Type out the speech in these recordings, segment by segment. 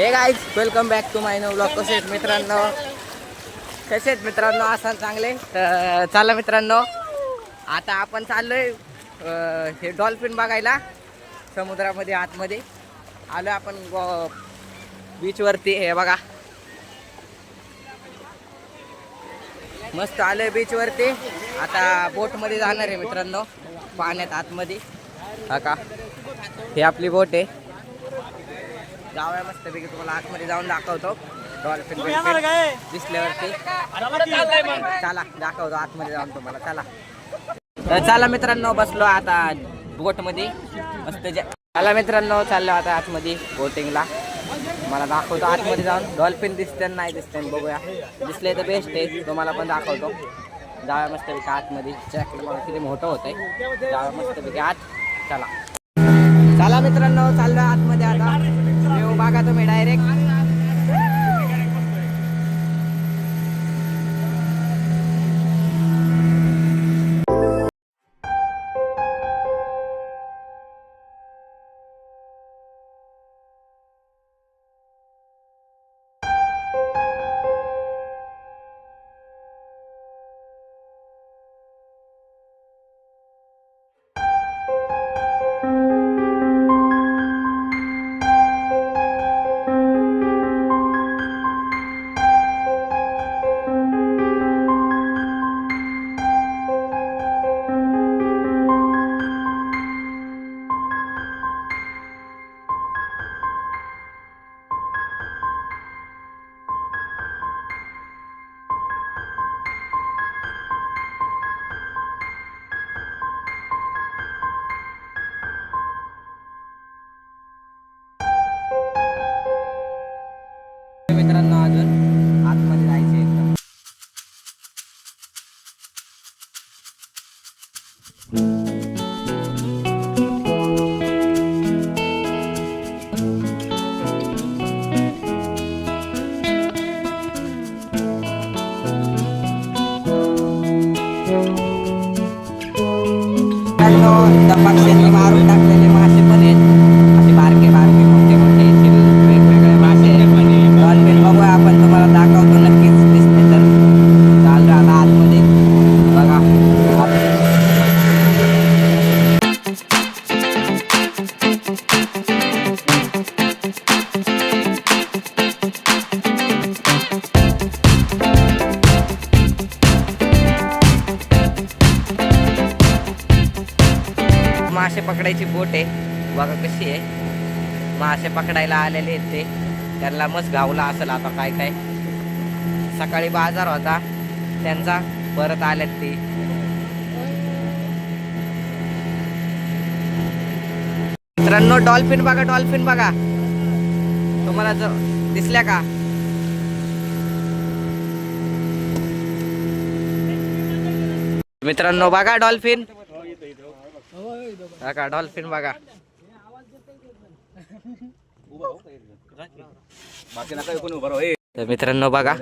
Hey guys welcome back to my no blog कसे आहेत मित्रांनो? कसे आहेत मित्रांनो? असाल चांगले? तर चला मित्रांनो आता आपण चाललोय हे डॉल्फिन बघायला समुद्रामध्ये आतमध्ये. आलो आपण बीचवरती हे बघा. मस्त आलोय बीचवरती आता बोटमध्ये जाणार आहे मित्रांनो पाण्यात आतमध्ये. हा का? ही आपली बोट आहे. जाऊया मस्तपैकी तुम्हाला आतमध्ये जाऊन दाखवतो. डॉल्फिन दिसल्यावरती. चला दाखवतो आतमध्ये जाऊन तुम्हाला. चला. तर चला मित्रांनो बसलो आता बोटमध्ये. मस्त जे- चला मित्रांनो चाललो आता आतमध्ये बोटिंगला. मला दाखवतो आतमध्ये जाऊन. डॉल्फिन दिसते नाही दिसते बघूया. दिसले तर बेस्ट आहे तुम्हाला पण दाखवतो. जाऊया मस्तपैकी आतमध्ये. जॅकेट मला किती मोठं होतंय. जाऊया मस्तपैकी आत. चला. चला मित्रांनो चाललो आतमध्ये आता. बघा तुम्ही डायरेक्ट मित्रांनो, इथं पक्ष्यांनी मारून टाकलेले मासे पण आहेत मासे पकडायची बोट आहे. बघा कशी आहे. मासे पकडायला आलेले आहेत ते. त्यांना मस्त गावला असेल आता काय काय. सकाळी बाजार होता. त्यांचा परत आल्यात ते. मित्रांनो डॉल्फिन बघा डॉल्फिन बघा. तुम्हाला जर दिसल्या का? मित्रांनो बघा डॉल्फिन. का डॉल्फिन बघा. बाकी नका कोणी उभं राहू. तर मित्रांनो बघा.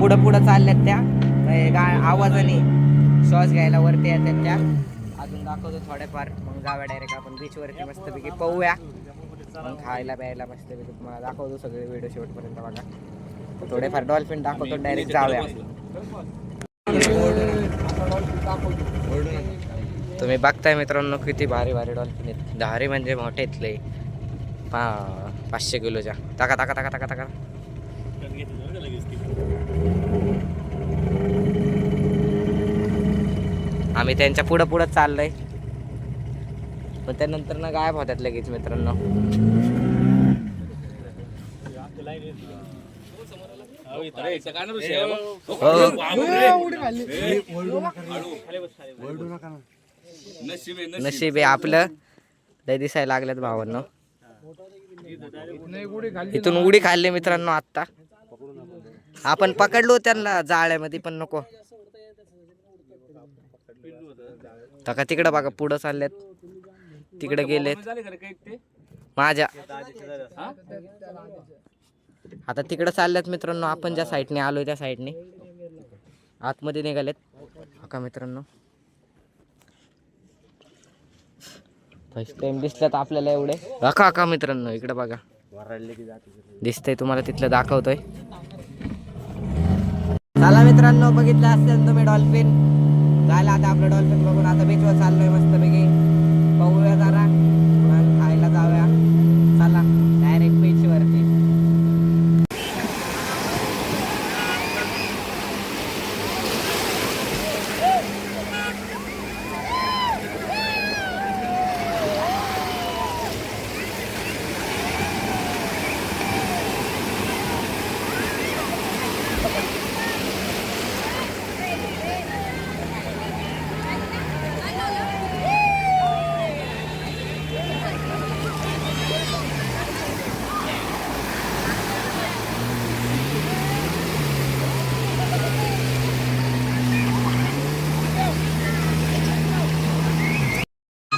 पुढं पुढं चालल्यात त्या. म्हणजे आवाजाने. श्वास घ्यायला वरती येतात त्या अजून दाखवतो थोडेफार मग जाव्या डायरेक्ट आपण बीचवरती मस्तपैकी. पाहूया मग खायला प्यायला मस्तपैकी तुम्हाला दाखवतो सगळे व्हिडिओ शेवटपर्यंत बघा. थोडेफार डॉल्फिन दाखवतो डायरेक्ट जाऊया. तुम्ही बघताय मित्रांनो किती भारी भारी डॉल्फिन आहेत. धारी म्हणजे मोठे आहेत पा पाचशे किलोच्या. टाका टाका टाका टाका टाका. आम्ही त्यांच्या पुढं पुढं चाललोय. पण त्यानंतर ना गायब होतात लगेच मित्रांनो. नशीब आहे, नशीब आहे आपलं लय दिसायला लागल्यात भावांनो. इथून उडी खाल्ली मित्रांनो आत्ता. आपण पकडलो त्यांना जाळ्यामध्ये पण नको. का तिकडं बघा पुढं चालल्यात. तिकडे गेलेत. माझ्या. आता तिकडं चालल्यात मित्रांनो आपण ज्या साईडने आलोय त्या साईडने आतमध्ये निघालेत. का मित्रांनो. फर्स्ट टाइम दिसल्यात आपल्याला एवढे. अका का मित्रांनो इकडे बघा. दिसतंय तुम्हाला तिथलं दाखवतोय. चला मित्रांनो बघितलं असेल तुम्ही डॉल्फिन झाला आता आपलं डॉल्फिन बघून. आता बीचवर चाललोय मस्तपैकी बघूया जरा मग खायला जाऊया चला डायरेक्ट बीचवरती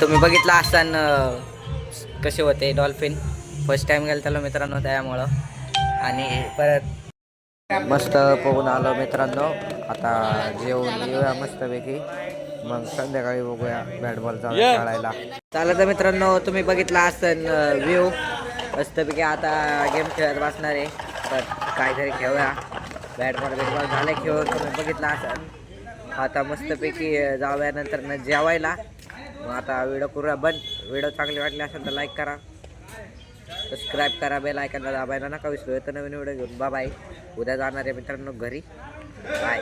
तुम्ही बघितलं असताना कसे होते डॉल्फिन? फर्स्ट टाइम गेलं त्याला मित्रांनो त्यामुळं. आणि परत मस्त पोहून आलो मित्रांनो. आता जेवून येऊया मस्तपैकी. मग संध्याकाळी बघूया बॅट बॉल खेळायला चालत तर मित्रांनो तुम्ही बघितला असन व्ह्यू मस्तपैकी आता गेम खेळत बसणार आहे. तर काहीतरी खेळूया. बॅट बॉल बॅट बॉल झाले खेळून तुम्ही बघितला असन आता मस्तपैकी जाऊया नंतर न जेवायला. मग आता व्हिडिओ करूया. बंद व्हिडिओ चांगले वाटले असेल तर लाईक करा. सबस्क्राईब करा बेल ऐकायला दाबायला नका विसरू. तर नवीन व्हिडिओ घेऊन. बा बाय उद्या जाणार आहे मित्रांनो घरी. बाय